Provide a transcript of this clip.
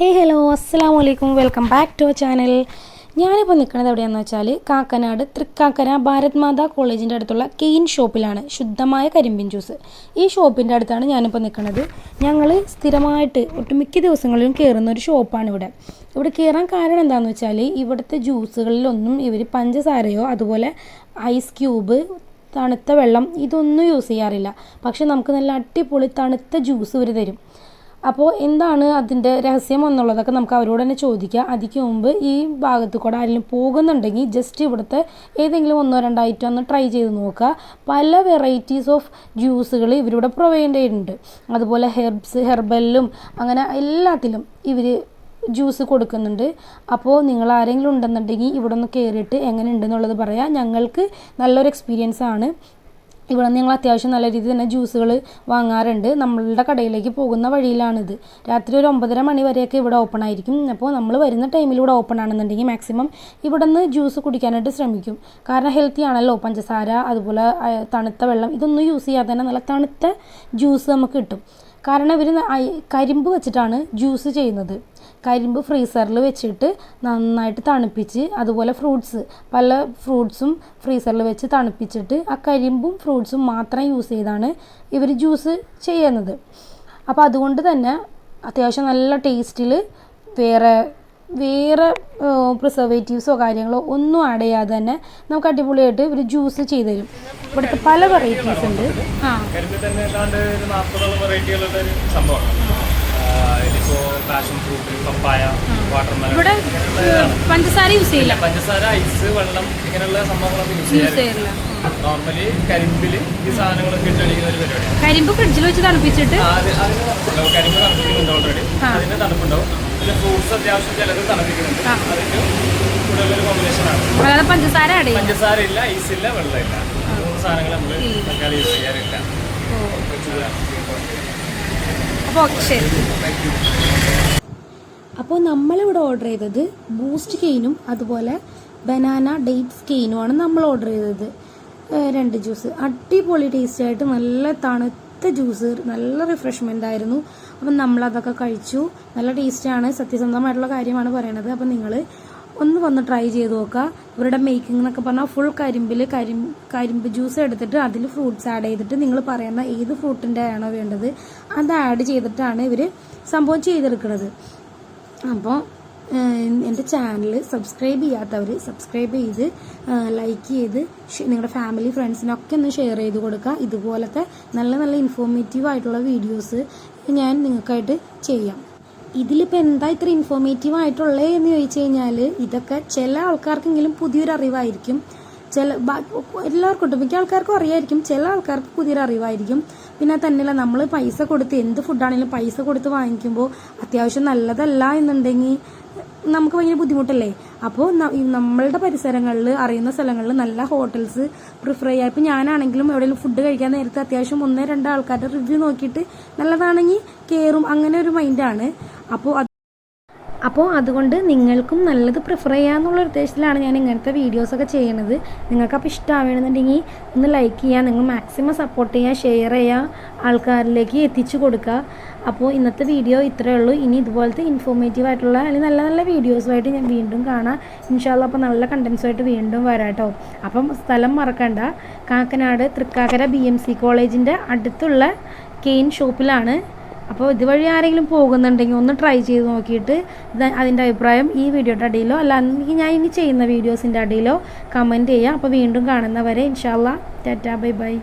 ഹേ hello അസ്സാം വലൈക്കും welcome back to channel ഞാനിപ്പോൾ നിൽക്കുന്നത് എവിടെയാണെന്ന് വെച്ചാൽ കാക്കനാട് തൃക്കാക്കര ഭാരത് മാതാ കോളേജിന്റെ അടുത്തുള്ള കെയിൻ ഷോപ്പിലാണ്. ശുദ്ധമായ കരിമ്പിൻ ജ്യൂസ്. ഈ ഷോപ്പിന്റെ അടുത്താണ് ഞാനിപ്പോൾ നിൽക്കുന്നത്. ഞങ്ങൾ സ്ഥിരമായിട്ട് ഒട്ടുമിക്ക ദിവസങ്ങളിലും കയറുന്ന ഒരു ഷോപ്പാണ് ഇവിടെ. ഇവിടെ കയറാൻ കാരണം എന്താണെന്ന് വെച്ചാൽ ഇവിടുത്തെ ജ്യൂസുകളിലൊന്നും ഇവർ പഞ്ചസാരയോ അതുപോലെ ഐസ് ക്യൂബ് തണുത്ത വെള്ളം ഇതൊന്നും യൂസ് ചെയ്യാറില്ല. പക്ഷെ നമുക്ക് നല്ല അടിപൊളി തണുത്ത ജ്യൂസ് ഇവർ തരും. അപ്പോൾ എന്താണ് അതിന്റെ രഹസ്യം എന്നുള്ളതൊക്കെ നമുക്ക് അവരോട് തന്നെ ചോദിക്കാം. അതിക്ക് മുമ്പ് ഈ ഭാഗത്ത് കൂടെ ആരെങ്കിലും പോകുന്നുണ്ടെങ്കിൽ ജസ്റ്റ് ഇവിടുത്തെ ഏതെങ്കിലും ഒന്നോ രണ്ടോ ഐറ്റം ഒന്ന് ട്രൈ ചെയ്ത് നോക്കുക. പല വെറൈറ്റീസ് ഓഫ് ജ്യൂസുകൾ ഇവരിവിടെ പ്രൊവൈഡ് ചെയ്യുന്നുണ്ട്. അതുപോലെ ഹെർബ്സ് ഹെർബലിലും അങ്ങനെ എല്ലാത്തിലും ഇവർ ജ്യൂസ് കൊടുക്കുന്നുണ്ട്. അപ്പോൾ നിങ്ങൾ ആരെങ്കിലും ഉണ്ടെന്നുണ്ടെങ്കിൽ ഇവിടെ ഒന്ന് കയറിയിട്ട് എങ്ങനെ ഉണ്ടെന്നുള്ളത് പറയാം. ഞങ്ങൾക്ക് നല്ലൊരു എക്സ്പീരിയൻസ് ആണ്. ഇവിടെ നിങ്ങൾ അത്യാവശ്യം നല്ല രീതിയിൽ തന്നെ ജ്യൂസുകൾ വാങ്ങാറുണ്ട്. നമ്മളുടെ കടയിലേക്ക് പോകുന്ന വഴിയിലാണിത്. രാത്രി ഒരു ഒമ്പതര മണി വരെയൊക്കെ ഇവിടെ ഓപ്പൺ ആയിരിക്കും. അപ്പോൾ നമ്മൾ വരുന്ന ടൈമിൽ ഇവിടെ ഓപ്പൺ ആണെന്നുണ്ടെങ്കിൽ മാക്സിമം ഇവിടെ നിന്ന് ജ്യൂസ് കുടിക്കാനായിട്ട് ശ്രമിക്കും. കാരണം ഹെൽത്തി ആണല്ലോ. പഞ്ചസാര അതുപോലെ തണുത്ത വെള്ളം ഇതൊന്നും യൂസ് ചെയ്യാതെ തന്നെ നല്ല തണുത്ത ജ്യൂസ് നമുക്ക് കിട്ടും. കാരണം ഇവർ കരിമ്പ് വെച്ചിട്ടാണ് ജ്യൂസ് ചെയ്യുന്നത്. കരിമ്പ് ഫ്രീസറിൽ വെച്ചിട്ട് നന്നായിട്ട് തണുപ്പിച്ച് അതുപോലെ ഫ്രൂട്ട്സ് പല ഫ്രൂട്ട്സും ഫ്രീസറിൽ വെച്ച് തണുപ്പിച്ചിട്ട് ആ കരിമ്പും ഫ്രൂട്ട്സും മാത്രം യൂസ് ചെയ്താണ് ഇവർ ജ്യൂസ് ചെയ്യുന്നത്. അപ്പോൾ അതുകൊണ്ട് തന്നെ അത്യാവശ്യം നല്ല ടേസ്റ്റിൽ വേറെ വേറെ പ്രിസർവേറ്റീവ്സോ കാര്യങ്ങളോ ഒന്നും ആഡ് ചെയ്യാതെ തന്നെ നമുക്ക് അടിപൊളിയായിട്ട് ഇവർ ജ്യൂസ് ചെയ്ത് തരും. ഇവിടുത്തെ പല വെറൈറ്റീസ് ഉണ്ട്. ആ. ഇതിപ്പോ പാഷൻ ഫ്രൂട്ട് പപ്പായ വാട്ടർമെലൺ ഇവിടെ പഞ്ചസാര യൂസ് ചെയ്യില്ല? പഞ്ചസാര ഐസ് വെള്ളം ഇങ്ങനെയുള്ള സംഭവങ്ങളൊക്കെ യൂസ് ചെയ്യാറില്ല. നോർമലി കരിമ്പിൽ ഈ സാധനങ്ങളൊക്കെ ഇട്ടടിക്കുന്ന ഒരു പരിപാടിയാണ്. കരിമ്പ് ഫ്രിഡ്ജിൽ വെച്ച് തണുപ്പിച്ചിട്ട്? കരിമ്പ് തണുപ്പിക്കുന്നുണ്ട് ഓൾറെഡി അതിന് തണുപ്പുണ്ടാവും. പിന്നെ ഫ്രൂട്ട്സ് അത്യാവശ്യം ചിലത് തണുപ്പിക്കുന്നുണ്ട്. അതിന് കൂടുതലൊരു കോമ്പിനേഷനാണ് അല്ലാതെ പഞ്ചസാര പഞ്ചസാര ഇല്ല ഐസ് ഇല്ല വെള്ളമില്ല മൂന്ന് സാധനങ്ങൾ നമ്മൾ തൽക്കാലം യൂസ് ചെയ്യാറില്ല. അപ്പോൾ ശരി അപ്പോൾ നമ്മളിവിടെ ഓർഡർ ചെയ്തത് ബൂസ്റ്റ് കെയിനും അതുപോലെ ബനാന ഡേറ്റ്സ് കെയിനുമാണ് നമ്മൾ ഓർഡർ ചെയ്തത്. രണ്ട് ജ്യൂസ് അടിപൊളി ടേസ്റ്റ് ആയിട്ട് നല്ല തണുത്ത ജ്യൂസ് നല്ല റിഫ്രഷ്മെന്റ് ആയിരുന്നു. അപ്പം നമ്മളതൊക്കെ കഴിച്ചു. നല്ല ടേസ്റ്റാണ് സത്യസന്ധമായിട്ടുള്ള കാര്യമാണ് പറയണത്. അപ്പം നിങ്ങൾ ഒന്ന് വന്ന് ട്രൈ ചെയ്ത് നോക്കുക ഇവരുടെ മേക്കിംഗ് എന്നൊക്കെ പറഞ്ഞാൽ ഫുൾ കരിമ്പിൽ കരിമ്പ് കരിമ്പ് ജ്യൂസ് എടുത്തിട്ട് അതിൽ ഫ്രൂട്ട്സ് ആഡ് ചെയ്തിട്ട് നിങ്ങൾ പറയുന്ന ഏത് ഫ്രൂട്ടിന്റെ ആണോ വേണ്ടത് അത് ആഡ് ചെയ്തിട്ടാണ് ഇവർ സംഭവം ചെയ്തെടുക്കുന്നത് അപ്പോൾ എന്റെ ചാനൽ സബ്സ്ക്രൈബ് ചെയ്യാത്തവർ സബ്സ്ക്രൈബ് ചെയ്ത് ലൈക്ക് ചെയ്ത് നിങ്ങളുടെ ഫാമിലി ഫ്രണ്ട്സിനൊക്കെ ഒന്ന് ഷെയർ ചെയ്ത് കൊടുക്കുക ഇതുപോലത്തെ നല്ല നല്ല ഇൻഫോർമേറ്റീവ് ആയിട്ടുള്ള വീഡിയോസ് ഞാൻ നിങ്ങൾക്കായിട്ട് ചെയ്യാം. ഇതിലിപ്പോൾ എന്താ ഇത്ര ഇൻഫോർമേറ്റീവ് ആയിട്ടുള്ളത് എന്ന് ചോദിച്ചു കഴിഞ്ഞാൽ ഇതൊക്കെ ചില ആൾക്കാർക്കെങ്കിലും പുതിയൊരു അറിവായിരിക്കും. ചില എല്ലാവർക്കും ഉണ്ട്. മിക്ക ആൾക്കാർക്കും അറിയായിരിക്കും. ചില ആൾക്കാർക്ക് പുതിയൊരു അറിവായിരിക്കും. പിന്നെ തന്നെയല്ല നമ്മൾ പൈസ കൊടുത്ത് എന്ത് ഫുഡാണെങ്കിലും പൈസ കൊടുത്ത് വാങ്ങിക്കുമ്പോൾ അത്യാവശ്യം നല്ലതല്ല എന്നുണ്ടെങ്കിൽ നമുക്ക് ഭയങ്കര ബുദ്ധിമുട്ടല്ലേ? അപ്പോൾ നമ്മളുടെ പരിസരങ്ങളിൽ അറിയുന്ന സ്ഥലങ്ങളിൽ നല്ല ഹോട്ടൽസ് പ്രിഫർ ചെയ്യുക ഇപ്പം ഞാനാണെങ്കിലും എവിടെയെങ്കിലും ഫുഡ് കഴിക്കാൻ നേരത്തെ അത്യാവശ്യം ഒന്നേ രണ്ട് ആൾക്കാരുടെ റിവ്യൂ നോക്കിയിട്ട് നല്ലതാണെങ്കിൽ കയറും അങ്ങനെ ഒരു മൈൻഡാണ് അപ്പോൾ അത് അപ്പോൾ അതുകൊണ്ട് നിങ്ങൾക്കും നല്ലത് പ്രിഫർ ചെയ്യാമെന്നുള്ള ഉദ്ദേശത്തിലാണ് ഞാൻ ഇങ്ങനത്തെ വീഡിയോസൊക്കെ ചെയ്യണത്. നിങ്ങൾക്കപ്പോൾ ഇഷ്ടമാവണമെന്നുണ്ടെങ്കിൽ ഒന്ന് ലൈക്ക് ചെയ്യുക നിങ്ങൾ മാക്സിമം സപ്പോർട്ട് ചെയ്യുക ഷെയർ ചെയ്യുക ആൾക്കാരിലേക്ക് എത്തിച്ചു കൊടുക്കുക അപ്പോൾ ഇന്നത്തെ വീഡിയോ ഇത്രയേ ഉള്ളൂ. ഇനി ഇതുപോലത്തെ ഇൻഫോർമേറ്റീവ് ആയിട്ടുള്ള അല്ലെങ്കിൽ നല്ല നല്ല വീഡിയോസുമായിട്ട് ഞാൻ വീണ്ടും കാണാം. ഇൻഷാല്ല അപ്പോൾ നല്ല കണ്ടൻസുമായിട്ട് വീണ്ടും വരാം കേട്ടോ അപ്പം സ്ഥലം മറക്കണ്ട. Kakkanad Thrikkakara B M C കോളേജിന്റെ അടുത്തുള്ള കെയിൻ ഷോപ്പിലാണ് അപ്പോൾ ഇതുവഴി ആരെങ്കിലും പോകുന്നുണ്ടെങ്കിൽ ഒന്ന് ട്രൈ ചെയ്ത് നോക്കിയിട്ട് അതിന്റെ അഭിപ്രായം ഈ വീഡിയോയുടെ അടിയിലോ അല്ലെങ്കിൽ ഞാൻ ഇനി ചെയ്യുന്ന വീഡിയോസിന്റെ അടിയിലോ കമന്റ് ചെയ്യുക. അപ്പോൾ വീണ്ടും കാണുന്നവരെ ഇൻഷാല്ല ടാറ്റാ ബൈ ബൈ